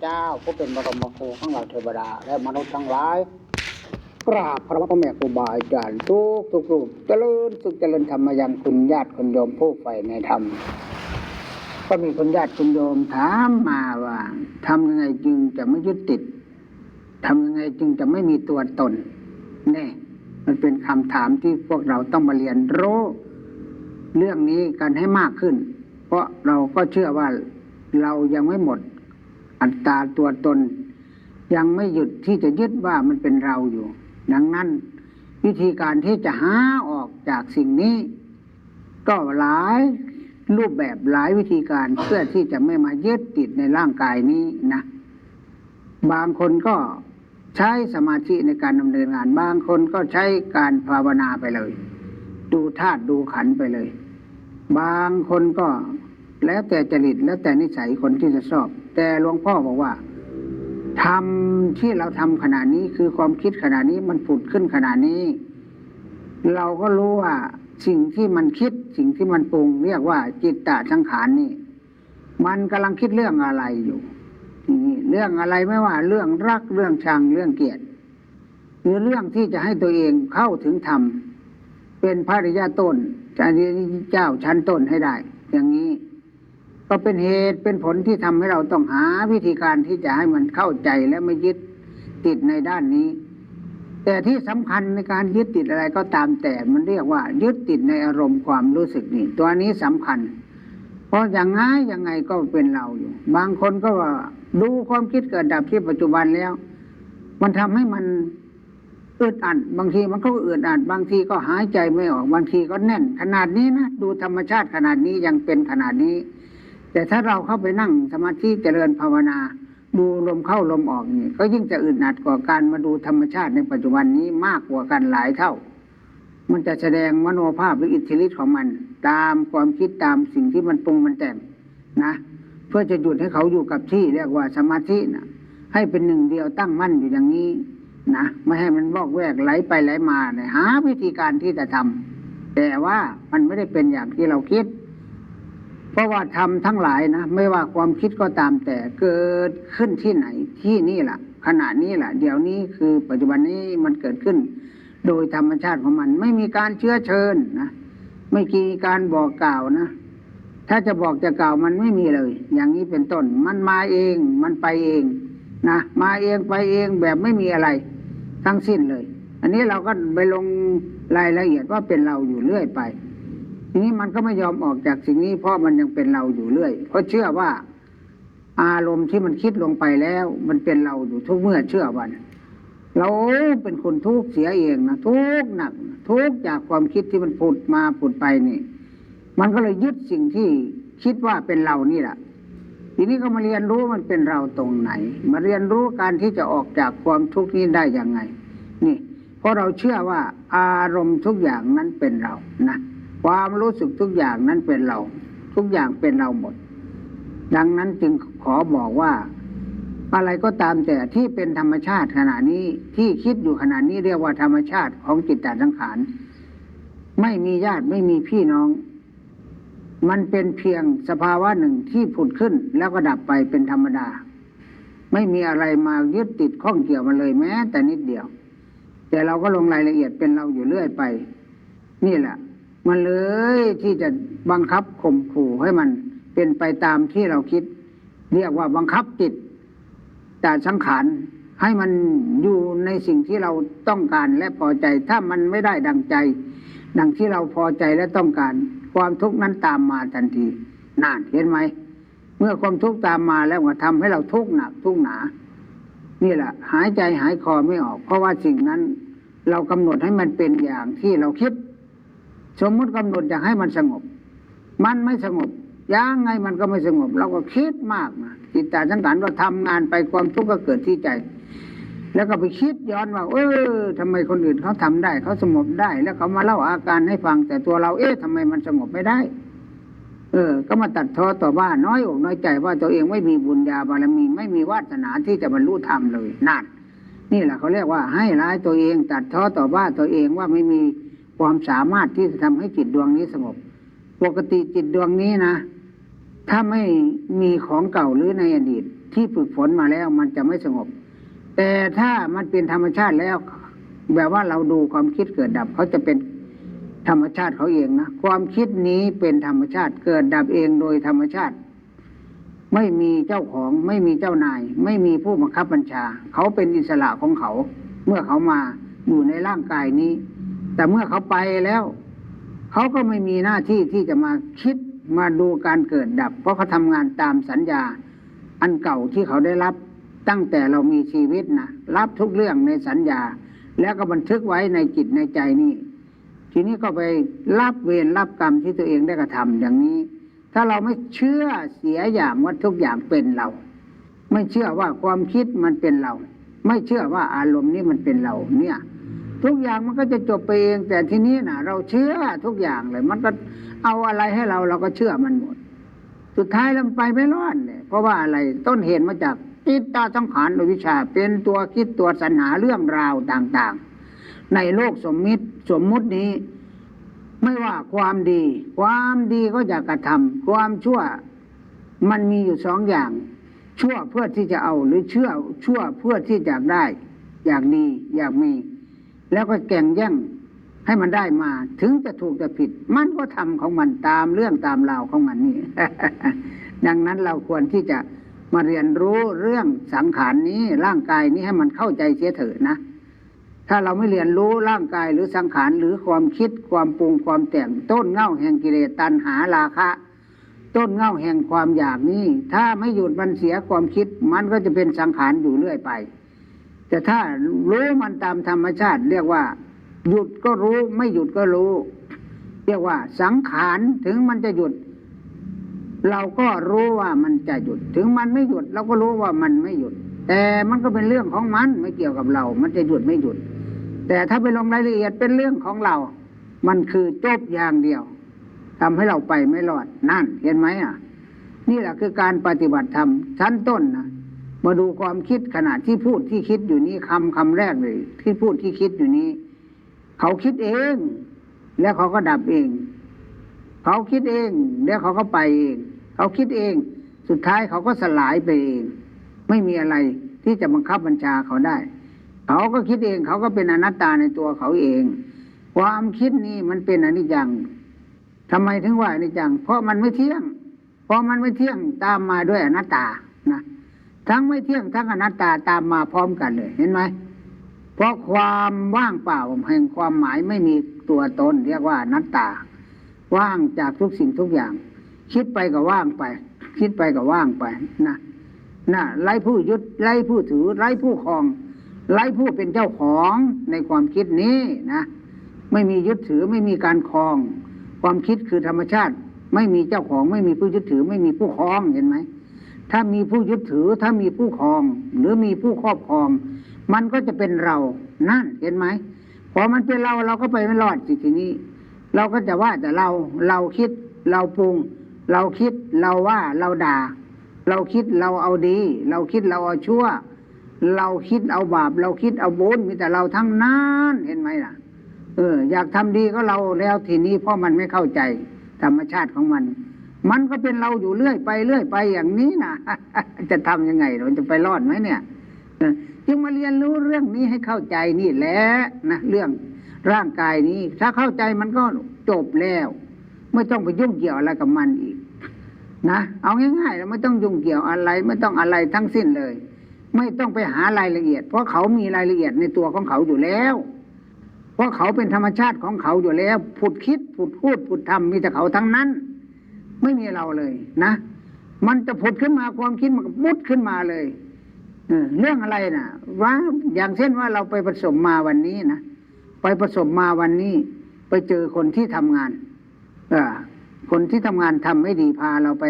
เจ้าผู้เป็นบรมครูของเราเทวดา และมนุษย์ทั้งหลายกราบพระพุทธแม่ครูบาอาจารย์ทุกทุกรูปเจริญสุขเจริญธรรมมายังคุณญาติคุณโยมผู้ใฝ่ในธรรมก็มีคุณญาติคุณโยมถามมาว่าทำยังไงจึงจะไม่ยึดติดทำยังไงจึงจะไม่มีตัวตนแน่มันเป็นคำถามที่พวกเราต้องมาเรียนรู้ เรื่องนี้กันให้มากขึ้น เพราะเราก็เชื่อว่าเรายังไม่หมด อัตตาตัวตน ยังไม่หยุดที่จะยึดว่ามันเป็นเราอยู่ ดังนั้น วิธีการที่จะหาออกจากสิ่งนี้ ก็หลายรูปแบบหลายวิธีการเพื่อที่จะไม่มายึดติดในร่างกายนี้นะ บางคนก็ใช้สมาธิในการดำเนินงาน บางคนก็ใช้การภาวนาไปเลย ดูธาตุดูขันไปเลย บางคนก็แล้วแต่จริตแล้วแต่นิสัยคนที่จะชอบ แต่หลวงพ่อบอกว่าทำที่เราทำขณะนี้คือความคิดขณะนี้มันผุดขึ้นขณะนี้ เราก็รู้ว่าสิ่งที่มันคิดสิ่งที่มันปรุง เรียกว่าจิตตะสังขารนี่ มันกำลังคิดเรื่องอะไรอยู่นี่เรื่องอะไรไม่ว่า เรื่องรักเรื่องชังเรื่องเกลียดหรือเรื่องที่จะให้ตัวเองเข้าถึงธรรมเป็นพระริยต้นจะอริยเจ้าชั้นต้นให้ได้ อย่างนี้ ก็เป็นเหตุเป็นผลที่ทำให้เราต้องหาวิธีการที่จะให้มันเข้าใจและไม่ยึดติดในด้านนี้ แต่ที่สำคัญในการยึดติดอะไรก็ตามแต่มันเรียกว่า ยึดติดในอารมณ์ความรู้สึกนี่ตัวนี้สำคัญ เพราะอย่างง่ายยังไงก็เป็นเราอยู่ บางคนก็ว่าดูความคิดเกิดดับที่ปัจจุบันแล้ว มันทำให้มันอึดอัดบางทีมันก็อึดอัดบางทีก็หายใจไม่ออกบางทีก็แน่น ขนาดนี้นะดูธรรมชาติขนาดนี้ยังเป็นขนาดนี้ แต่ถ้าเราเข้าไปนั่งสมาธิเจริญภาวนา ดูลมเข้าลมออกนี่ก็ยิ่งจะอึดอัดกว่าการมาดูธรรมชาติในปัจจุบันนี้มากกว่ากันหลายเท่า มันจะแสดงมโนภาพหรืออิทธิฤทธิ์ของมัน ตามความคิดตามสิ่งที่มันปรุงมันแต่งนะ เพื่อจะหยุดให้เขาอยู่กับที่เรียกว่าสมาธินะให้เป็นหนึ่งเดียวตั้งมั่นอยู่อย่างนี้นะไม่ให้มันบอกแวกไหลไปไหลมาเนี่ยหาวิธีการที่จะทำแต่ว่ามันไม่ได้เป็นอย่างที่เราคิด เพราะว่าทำทั้งหลายนะไม่ว่าความคิดก็ตามแต่เกิดขึ้นที่ไหนที่นี่แหละขณะนี้แหละเดี๋ยวนี้คือปัจจุบันนี้มันเกิดขึ้น โดยธรรมชาติของมัน ไม่มีการเชื้อเชิญนะไม่มีการบอกกล่าวนะ ถ้าจะบอกจะกล่าวมันไม่มีเลย อย่างนี้เป็นต้น มันมาเองมันไปเองนะมาเองไปเองแบบไม่มีอะไร ทั้งสิ้นเลย อันนี้เราก็ไปลงรายละเอียดว่าเป็นเราอยู่เรื่อยไป นี้มันก็ไม่ยอมออกจากสิ่งนี้เพราะมันยังเป็นเราอยู่เรื่อย เพราะเชื่อว่า อารมณ์ที่มันคิดลงไปแล้ว มันเป็นเราอยู่ทุกเมื่อเชื่อวันเราเป็นคนทุกข์เสียเองนะทุกข์หนัก ทุกข์จากความคิดที่มันผุดมาผุดไปนี่ มันก็เลยยึดสิ่งที่คิดว่าเป็นเรานี่แหละทีนี้ก็มาเรียนรู้มันเป็นเราตรงไหน มาเรียนรู้การที่จะออกจากความทุกข์นี้ได้ยังไง นี่ เพราะเราเชื่อว่าอารมณ์ทุกอย่างนั้นเป็นเรานะ ความรู้สึกทุกอย่างนั้นเป็นเรา ทุกอย่างเป็นเราหมด ดังนั้นจึงขอบอกว่า อะไรก็ตามแต่ที่เป็นธรรมชาติขณะนี้ที่คิดอยู่ขณะนี้เรียกว่าธรรมชาติของจิตตสังขาร ไม่มีญาติไม่มีพี่น้อง มันเป็นเพียงสภาวะหนึ่งที่ผุดขึ้นแล้วก็ดับไปเป็นธรรมดา ไม่มีอะไรมายึดติดข้องเกี่ยวมันเลยแม้ แต่นิดเดียว แต่เราก็ลงรายละเอียดเป็นเราอยู่เรื่อยไป นี่แหละ มันเลยที่จะบังคับข่มขู่ให้มันเป็นไปตามที่เราคิด เรียกว่าบังคับจิตแต่สังขารให้มันอยู่ในสิ่งที่เราต้องการและพอใจ ถ้ามันไม่ได้ดังใจ ดังที่เราพอใจและต้องการ ความทุกข์นั้นตามมาทันทีนานเห็นไหมเมื่อความทุกข์ตามมาแล้วก็ทำให้เราทุกข์หนักทุกข์หนา นี่แหละหายใจหายคอไม่ออก เพราะว่าสิ่งนั้น เรากำหนดให้มันเป็นอย่างที่เราคิด สมมติกำหนดอยากให้มันสงบ มันไม่สงบยังไงมันก็ไม่สงบ เราก็คิดมากนะจิตตาสังขารเราทำงานไปความทุกข์ก็เกิดที่ใจ แล้วก็ไปคิดย้อนว่าเออทำไมคนอื่นเขาทำได้ เขาสงบได้ แล้วเขามาเล่าอาการให้ฟัง แต่ตัวเราเอ๊ะทำไมมันสงบไม่ได้ เออ ก็มาตัดท้อต่อว่าน้อยอกน้อยใจว่าตัวเองไม่มีบุญญาบารมี ไม่มีวาสนาที่จะบรรลุธรรมเลยนั่นนี่แหละเขาเรียกว่าให้ร้ายตัวเอง ตัดท้อต่อว่าตัวเองว่าไม่มี ความสามารถที่จะทำให้จิตดวงนี้สงบ ปกติจิตดวงนี้นะ ถ้าไม่มีของเก่าหรือในอดีต ที่ฝึกฝนมาแล้วมันจะไม่สงบ แต่ถ้ามันเป็นธรรมชาติแล้ว แบบว่าเราดูความคิดเกิดดับเขาจะเป็นธรรมชาติเขาเองนะความคิดนี้เป็นธรรมชาติเกิดดับเองโดยธรรมชาติ ไม่มีเจ้าของไม่มีเจ้านาย ไม่มีผู้บังคับบัญชา เขาเป็นอิสระของเขา เมื่อเขามาอยู่ในร่างกายนี้ แต่เมื่อเขาไปแล้ว เขาก็ไม่มีหน้าที่ที่จะมาคิดมาดูการเกิดดับ เพราะเขาทำงานตามสัญญา อันเก่าที่เขาได้รับตั้งแต่เรามีชีวิตนะรับทุกเรื่องในสัญญา แล้วก็บันทึกไว้ในจิตในใจนี่ ทีนี้ก็ไปรับเวรรับกรรมที่ตัวเองได้กระทำอย่างนี้ ถ้าเราไม่เชื่อเสียอย่างว่าทุกอย่างเป็นเรา ไม่เชื่อว่าความคิดมันเป็นเรา ไม่เชื่อว่าอารมณ์นี้มันเป็นเราเนี่ย ทุกอย่างมันก็จะจบไปเอง แต่ทีนี้นะเราเชื่อทุกอย่างเลย มันก็เอาอะไรให้เราเราก็เชื่อมันหมด สุดท้ายล้วมันไปไม่รอดเนี่ยเพราะว่าอะไรต้นเหตุมาจากจิตตาสังขารโดยวิชา เป็นตัวคิดตัวสรรหาเรื่องราวต่างๆ ในโลกสมมิติสมมุตินี้ ไม่ว่าความดี ความดีก็อยากกระทำความชั่วมันมีอยู่สองอย่าง ชั่วเพื่อที่จะเอาหรือเชื่อชั่วเพื่อที่จะได้ อยากดีอยากมี แล้วก็แก่งแย่งให้มันได้มา ถึงจะถูกจะผิด มันก็ทำของมันตามเรื่องตามราวของมันนี่ ดังนั้นเราควรที่จะมาเรียนรู้เรื่องสังขารนี้ร่างกายนี้ให้มันเข้าใจเสียเถิดนะ ถ้าเราไม่เรียนรู้ร่างกายหรือสังขารหรือความคิดความปรุงความแต่งต้นเง่าแห่งกิเลสตัณหาราคะ ต้นเง่าแห่งความอยากนี้ ถ้าไม่หยุดมันเสียความคิด มันก็จะเป็นสังขารอยู่เรื่อยไป แต่ถ้ารู้มันตามธรรมชาติ เรียกว่า หยุดก็รู้ไม่หยุดก็รู้ เรียกว่า สังขารถึงมันจะหยุด เราก็รู้ว่ามันจะหยุด ถึงมันไม่หยุด เราก็รู้ว่ามันไม่หยุด แต่มันก็เป็นเรื่องของมันไม่เกี่ยวกับเรา มันจะหยุดไม่หยุด แต่ถ้าไปลงรายละเอียดเป็นเรื่องของเรา มันคือจบอย่างเดียวทำให้เราไปไม่รอดนั่นเห็นไหมอะ นี่แหละคือการปฏิบัติธรรมชั้นต้นนะ มาดูความคิดขณะที่พูดที่คิดอยู่นี้คำคำแรกเลย ที่พูดที่คิดอยู่นี้ เขาคิดเอง แล้วเขาก็ดับเอง เขาคิดเอง แล้วเขาก็ไปเอง เขาคิดเอง สุดท้ายเขาก็สลายไปเอง ไม่มีอะไรที่จะบังคับบัญชาเขาได้ เขาก็คิดเอง เขาก็เป็นอนัตตาในตัวเขาเอง ความคิดนี้มันเป็นอนิจจังทำไมถึงว่าอนิจจัง เพราะมันไม่เที่ยง เพราะมันไม่เที่ยงตามมาด้วยอนัตตานะ ทั้งไม่เที่ยงทั้งอนัตตาตามมาพร้อมกันเลยเห็นไหมเพราะความว่างเปล่าแห่งความหมายไม่มีตัวตน เรียกว่านัตตา ว่างจากทุกสิ่งทุกอย่าง คิดไปก็ว่างไป คิดไปก็ว่างไปนะนะไร้ผู้ยึดไร้ผู้ถือไร้ผู้ครองไร้ผู้เป็นเจ้าของในความคิดนี้นะไม่มียึดถือไม่มีการครอง ความคิดคือธรรมชาติ ไม่มีเจ้าของ ไม่มีผู้ยึดถือ ไม่มีผู้ครองเห็นไหม ถ้ามีผู้ยึดถือ ถ้ามีผู้ครอง หรือมีผู้ครอบครอง มันก็จะเป็นเรา นั่นเห็นไหมพอมันเป็นเราเราก็ไปไม่รอดสิทีนี้ เราก็จะว่าแต่เราเราคิดเราปรุง เราคิดเราว่าเราด่า เราคิดเราเอาดี เราคิดเราเอาชั่ว เราคิดเอาบาป เราคิดเอาบุญมีแต่เราทั้งนั้นเห็นไหมล่ะ เออ อยากทำดีก็เราแล้วทีนี้เพราะมันไม่เข้าใจธรรมชาติของมัน มันก็เป็นเราอยู่เรื่อยไปเรื่อยไปอย่างนี้นะจะทำยังไงเราจะไปรอดไหมเนี่ยจึงมาเรียนรู้เรื่องนี้ให้เข้าใจนี่แหละนะเรื่องร่างกายนี้ ถ้าเข้าใจมันก็จบแล้ว ไม่ต้องไปยุ่งเกี่ยวอะไรกับมันอีก นะเอาง่ายๆแล้วไม่ต้องยุ่งเกี่ยวอะไร ไม่ต้องอะไรทั้งสิ้นเลย ไม่ต้องไปหารายละเอียด เพราะเขามีรายละเอียดในตัวของเขาอยู่แล้ว เพราะเขาเป็นธรรมชาติของเขาอยู่แล้วผุดคิดผุดพูดผุดทำมีแต่เขาทั้งนั้น ไม่มีเราเลยนะมันจะผุดขึ้นมาความคิดมันมุดขึ้นมาเลยเรื่องอะไรนะว่าอย่างเช่นว่าเราไปผสมมาวันนี้นะไปผสมมาวันนี้ ไปเจอคนที่ทำงานเอคนที่ทำงานทำไม่ดีพาเราไป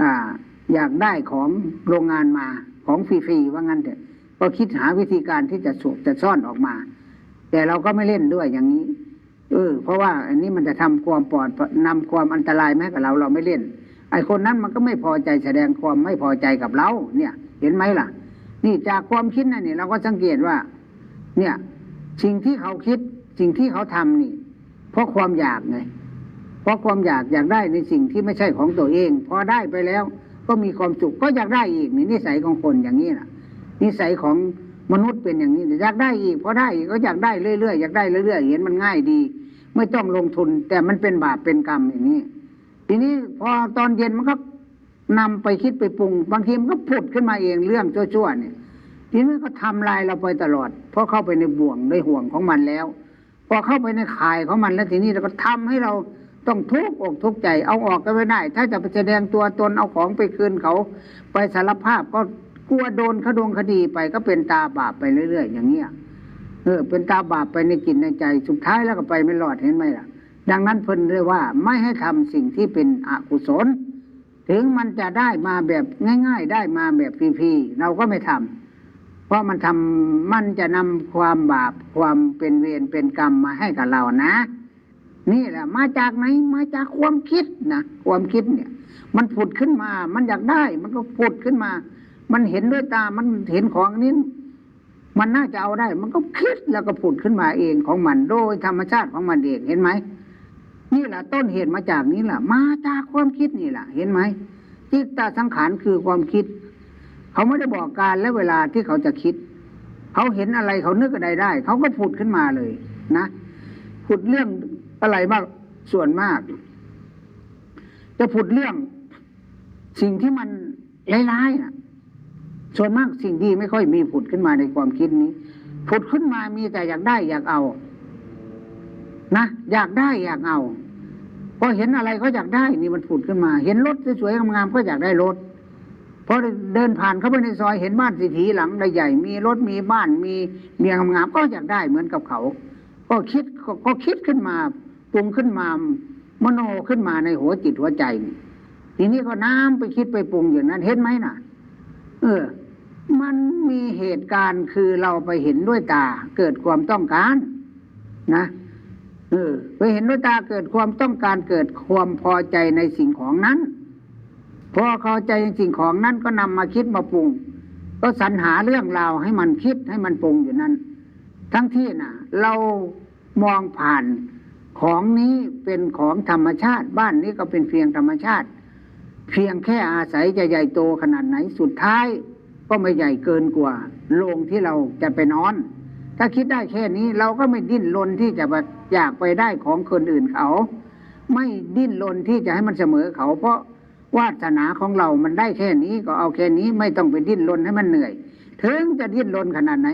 อ่า อยากได้ของโรงงานมาของฟรีๆว่างั้นเถอะก็คิดหาวิธีการที่จะสูบจะซ่อนออกมา แต่เราก็ไม่เล่นด้วยอย่างนี้ เออ เพราะว่าอันนี้มันจะทำความปลอดนำความอันตรายมาให้กับเราเราไม่เล่น ไอคนนั้นมันก็ไม่พอใจแสดงความไม่พอใจกับเรา เนี่ย เห็นไหมล่ะ นี่จากความคิดนั่นนี่เราก็สังเกตว่า เนี่ย สิ่งที่เขาคิด สิ่งที่เขาทำนี่ เพราะความอยากไงเพราะความอยากอยากได้ในสิ่งที่ไม่ใช่ของตัวเอง พอได้ไปแล้ว ก็มีความสุขก็อยากได้อีกนี่นิสัยของคนอย่างนี้นะนิสัยของ มนุษย์เป็นอย่างนี้อยากได้อีกพอได้อีกก็อยากได้เรื่อยๆอยากได้เรื่อยๆเห็นมันง่ายดี ไม่ต้องลงทุน แต่มันเป็นบาปเป็นกรรมอย่างนี้ ทีนี้พอตอนเย็นมันก็นำไปคิดไปปรุง บางทีมันก็ผุดขึ้นมาเองเรื่องชั่วๆเนี่ย ทีนี้ก็ทำลายเราไปตลอด เพราะเข้าไปในบ่วงในห่วงของมันแล้ว พอเข้าไปในข่ายของมันแล้วทีนี้เราก็ทำให้เราต้องทุกข์อกทุกข์ใจเอาออกก็ไม่ได้ ถ้าจะไปแสดงตัวตนเอาของไปคืนเขา ไปสารภาพก็ กลัวโดนขดงคดีไปก็เป็นตาบาปไปเรื่อยๆอย่างเงี้ยเออ เป็นตาบาปไปในจิตในใจ สุดท้ายแล้วก็ไปไม่รอดเห็นไหมล่ะ ดังนั้นเพิ่นเลยว่าไม่ให้ทำสิ่งที่เป็นอกุศล ถึงมันจะได้มาแบบง่าย ๆ ได้มาแบบฟรีๆเราก็ไม่ทำเพราะมันทำมันจะนำความบาปความเป็นเวรเป็นกรรมมาให้กับเรานะ นี่แหละ มาจากไหนมาจากความคิดนะความคิดเนี่ย มันผุดขึ้นมา มันอยากได้ มันก็ผุดขึ้นมา มันเห็นด้วยตา มันเห็นของนี้ มันน่าจะเอาได้ มันก็คิดแล้วก็ผุดขึ้นมาเองของมัน โดยธรรมชาติของมันเอง เห็นไหม นี่แหละต้นเหตุมาจากนี้แหละมาจากความคิดนี่แหละเห็นไหม จิตตาสังขารคือความคิด เขาไม่ได้บอกการและเวลาที่เขาจะคิด เขาเห็นอะไรเขานึกอะไรได้ เขาก็ผุดขึ้นมาเลย นะผุดเรื่องอะไรบ้างส่วนมาก จะผุดเรื่อง สิ่งที่มันร้ายๆนะ ส่วนมากสิ่งดีไม่ค่อยมีผุดขึ้นมาในความคิดนี้ ผุดขึ้นมามีแต่อยากได้อยากเอา นะ อยากได้อยากเอาพอเห็นอะไรก็อยากได้ นี่มันผุดขึ้นมา เห็นรถสวยๆงามๆก็อยากได้รถพอเดินผ่านเข้าไปในซอยเห็นบ้านสีถีหลังใหญ่ มีรถมีบ้านมีเมียงามๆก็อยากได้เหมือนกับเขา ก็คิดก็ก็คิดขึ้นมาปรุงขึ้นมามโนขึ้นมาในหัวจิตหัวใจนี่ทีนี้ก็น้ำไปคิดไปปรุงอย่างนั้นเห็นไหมน่ะ เออ มันมีเหตุการณ์คือเราไปเห็นด้วยตา เกิดความต้องการ นะเออไปเห็นด้วยตาเกิดความต้องการเกิดความพอใจในสิ่งของนั้น พอพอใจในสิ่งของนั้นก็นำมาคิดมาปรุง ก็สรรหาเรื่องราวให้มันคิดให้มันปรุงอยู่นั้น ทั้งที่น่ะ เรามองผ่านของนี้เป็นของธรรมชาติ บ้านนี้ก็เป็นเพียงธรรมชาติ เพียงแค่อาศัยจะใหญ่โตขนาดไหนสุดท้าย ก็ไม่ใหญ่เกินกว่าโรงที่เราจะไปนอน ถ้าคิดได้แค่นี้เราก็ไม่ดิ้นรนที่จะไปอยากไปได้ของคนอื่นเขา ไม่ดิ้นรนที่จะให้มันเสมอเขา เพราะวาสนาของเรามันได้แค่นี้ก็เอาแค่นี้ไม่ต้องไปดิ้นรนให้มันเหนื่อย ถึงจะดิ้นรนขนาดไหน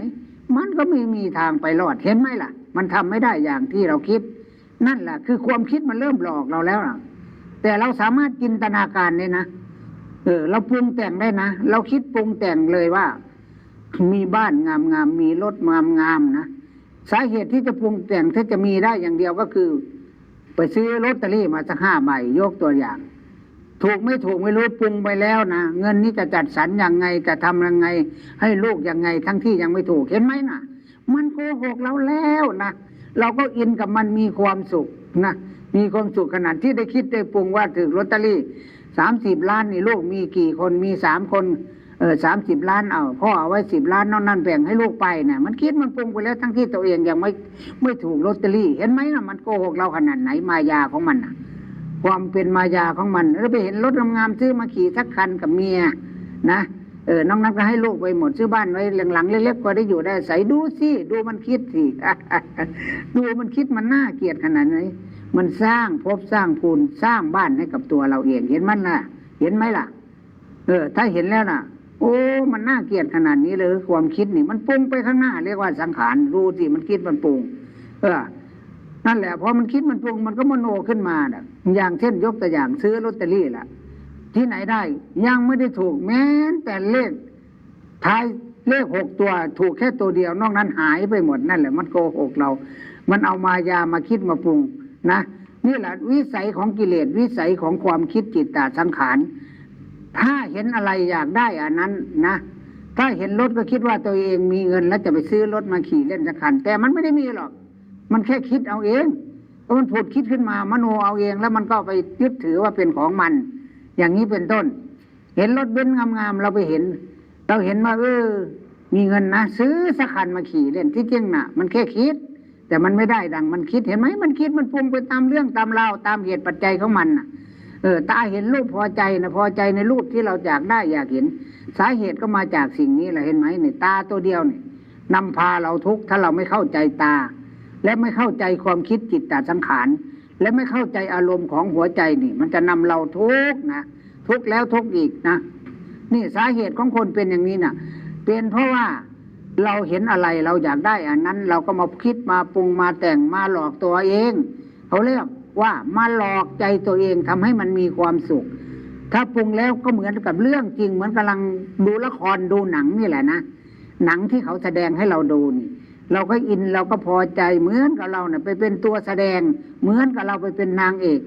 มันก็ไม่มีทางไปรอดเห็นไหมล่ะ มันทำไม่ได้อย่างที่เราคิด นั่นแหละคือความคิดมันเริ่มหลอกเราแล้วล่ะ แต่เราสามารถจินตนาการได้นะ เออ เราปรุงแต่งได้นะ เราคิดปรุงแต่งเลยว่า มีบ้านงามงามๆมีรถงามงามๆนะสาเหตุที่จะปรุงแต่งถ้าจะมีได้อย่างเดียวก็คือ ไปซื้อลอตเตอรี่มาสักห้าใบยกตัวอย่าง ถูกไม่ถูกไม่รู้ปรุงไปแล้วนะเงินนี้จะจัดสรรยังไงจะทำยังไง ให้ลูกยังไง ทั้งที่ยังไม่ถูกเห็นไหมนะมันโกหกเราแล้วนะเราก็อินกับมันมีความสุขนะมีความสุขขนาดที่ได้คิดได้ปรุงว่าถึงลอตเตอรี่ สามสิบล้านนี่ลูกมีกี่คนมีสามคนเออสามสิบล้านเอาพ่อเอาไว้สิบล้านนอกนั้นแบ่งให้ลูกไปนี่ยมันคิดมันปรุงไปแล้วทั้งที่ตัวเองยังไม่ไม่ถูกลอตเตอรี่ เห็นไหมนะมันโกหกเราขนาดไหนมายาของมันนะความเป็นมายาของมันแล้วไปเห็นรถงามๆซื้อมาขี่สักคันกับเมียนะเออน้องนั้นก็ให้ลูกไปหมดซื้อบ้านไว้หลังๆเล็กๆก็ได้อยู่ได้ใส่ดูสิดูมันคิดสิดูมันคิดมันน่าเกลียดขนาดไหน มันสร้างภพสร้างภูนสร้างบ้านให้กับตัวเราเองเห็นมันล่ะเห็นไหมล่ะ เออ ถ้าเห็นแล้วน่ะ โอ้มันน่าเกลียดขนาดนี้เลยความคิดนี่ มันปรุงไปข้างหน้า เรียกว่าสังขารรู้สิมันคิดมันปรุง เออ นั่นแหละพอมันคิดมันปรุงมันก็มโนขึ้นมาน่ะ อย่างเช่นยกตัวอย่างซื้อลอตเตอรี่ล่ะ ที่ไหนได้ ยังไม่ได้ถูกแม้แต่เลขท้ายเลขหกตัวถูกแค่ตัวเดียวนอกนั้นหายไปหมดนั่นแหละ มันโกหกเรา มันเอามายามาคิดมาปรุง นะนี่แหละวิสัยของกิเลสวิสัยของความคิดจิตตาสังขาร ถ้าเห็นอะไรอยากได้อันนั้นนะ ถ้าเห็นรถก็คิดว่าตัวเองมีเงินแล้วจะไปซื้อรถมาขี่เล่นสักคัน แต่มันไม่ได้มีหรอก มันแค่คิดเอาเองเพราะมันผุดคิดขึ้นมามโนเอาเอง แล้วมันก็ไปยึดถือว่าเป็นของมัน อย่างนี้เป็นต้น เห็นรถเบนซ์งามๆเราไปเห็น เราเห็นว่าเออมีเงินนะ ซื้อสักคันมาขี่เล่นที่จริงน่ะ มันแค่คิด แต่มันไม่ได้ดังมันคิดเห็นไหมมันคิดมันปรุงไปตามเรื่องตามราวตามเหตุปัจจัยของมันเออตาเห็นรูปพอใจนะพอใจในรูปที่เราอยากได้อยากเห็น สาเหตุก็มาจากสิ่งนี้แหละเห็นไหมเนี่ยตาตัวเดียวเนี่ยนำพาเราทุกข์ถ้าเราไม่เข้าใจตา และไม่เข้าใจความคิดจิตตาสังขารและไม่เข้าใจอารมณ์ของหัวใจนี่ มันจะนำเราทุกข์นะทุกข์แล้วทุกข์อีกนะนี่สาเหตุของคนเป็นอย่างนี้น่ะ เป็นเพราะว่า เราเห็นอะไรเราอยากได้อันนั้น เราก็มาคิดมาปรุงมาแต่งมาหลอกตัวเองเขาเรียกว่ามาหลอกใจตัวเองทำให้มันมีความสุข ถ้าปรุงแล้วก็เหมือนกับเรื่องจริง เหมือนกำลังดูละครดูหนังนี่แหละนะหนังที่เขาแสดงให้เราดูนี่ เราก็อินเราก็พอใจเหมือนกับเราเนี่ยไปเป็นตัวแสดง เหมือนกับเราไปเป็นนางเอก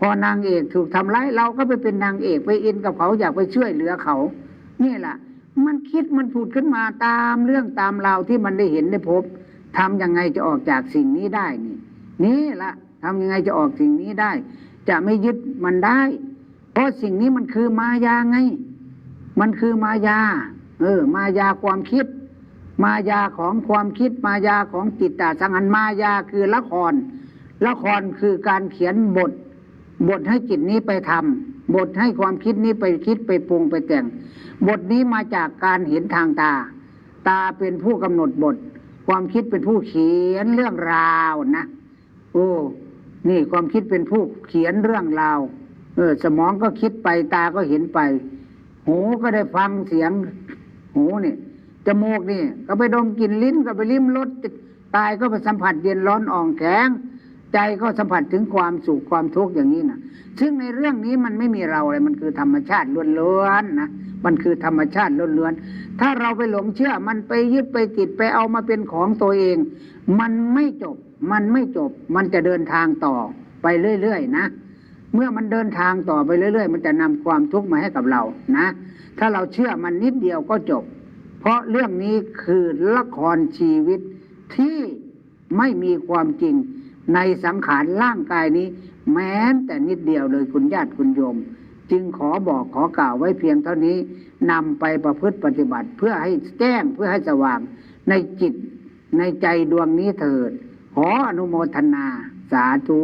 พอนางเอกถูกทำร้ายเราก็ไปเป็นนางเอกไปอินกับเขาอยากไปช่วยเหลือเขา นี่แหละ มันคิดมันผุดขึ้นมาตามเรื่องตามราวที่มันได้เห็นได้พบทำยังไงจะออกจากสิ่งนี้ได้นี่ นี่ละทำยังไงจะออกสิ่งนี้ได้ จะไม่ยึดมันได้ เพราะสิ่งนี้มันคือมายาไง มันคือมายา เออ มายาความคิด มายาของความคิด มายาของจิตตสังหารมายาคือละคร ละครคือการเขียนบท บทให้จิตนี้ไปทำบทให้ความคิดนี้ไปคิดไปปรุงไปแต่ง บทนี้มาจากการเห็นทางตา ตาเป็นผู้กำหนดบท ความคิดเป็นผู้เขียนเรื่องราวนะ โอ้ นี่ความคิดเป็นผู้เขียนเรื่องราวเออสมองก็คิดไปตาก็เห็นไป หูก็ได้ฟังเสียง หูนี่จมูกนี่ ก็ไปดมกลิ่นลิ้นก็ไปลิ้มรสตายก็ไปสัมผัสเย็นร้อนอ่อนแข็ง ใจก็สัมผัสถึงความสุขความทุกข์อย่างนี้นะซึ่งในเรื่องนี้มันไม่มีเราเลยมันคือธรรมชาติล้วนๆนะมันคือธรรมชาติล้วนๆถ้าเราไปหลงเชื่อมันไปยึดไปติดไปเอามาเป็นของตัวเอง มันไม่จบ มันไม่จบ มันจะเดินทางต่อไปเรื่อยๆนะเมื่อมันเดินทางต่อไปเรื่อยๆ มันจะนำความทุกข์มาให้กับเรานะ ถ้าเราเชื่อมันนิดเดียวก็จบ เพราะเรื่องนี้คือละครชีวิตที่ไม่มีความจริง ในสังขารร่างกายนี้ แม้แต่นิดเดียวเลยคุณญาติคุณโยม จึงขอบอกขอกล่าวไว้เพียงเท่านี้นำไปประพฤติปฏิบัติเพื่อให้แจ้งเพื่อให้สว่างในจิตในใจดวงนี้เถิด ขออนุโมทนา สาธุ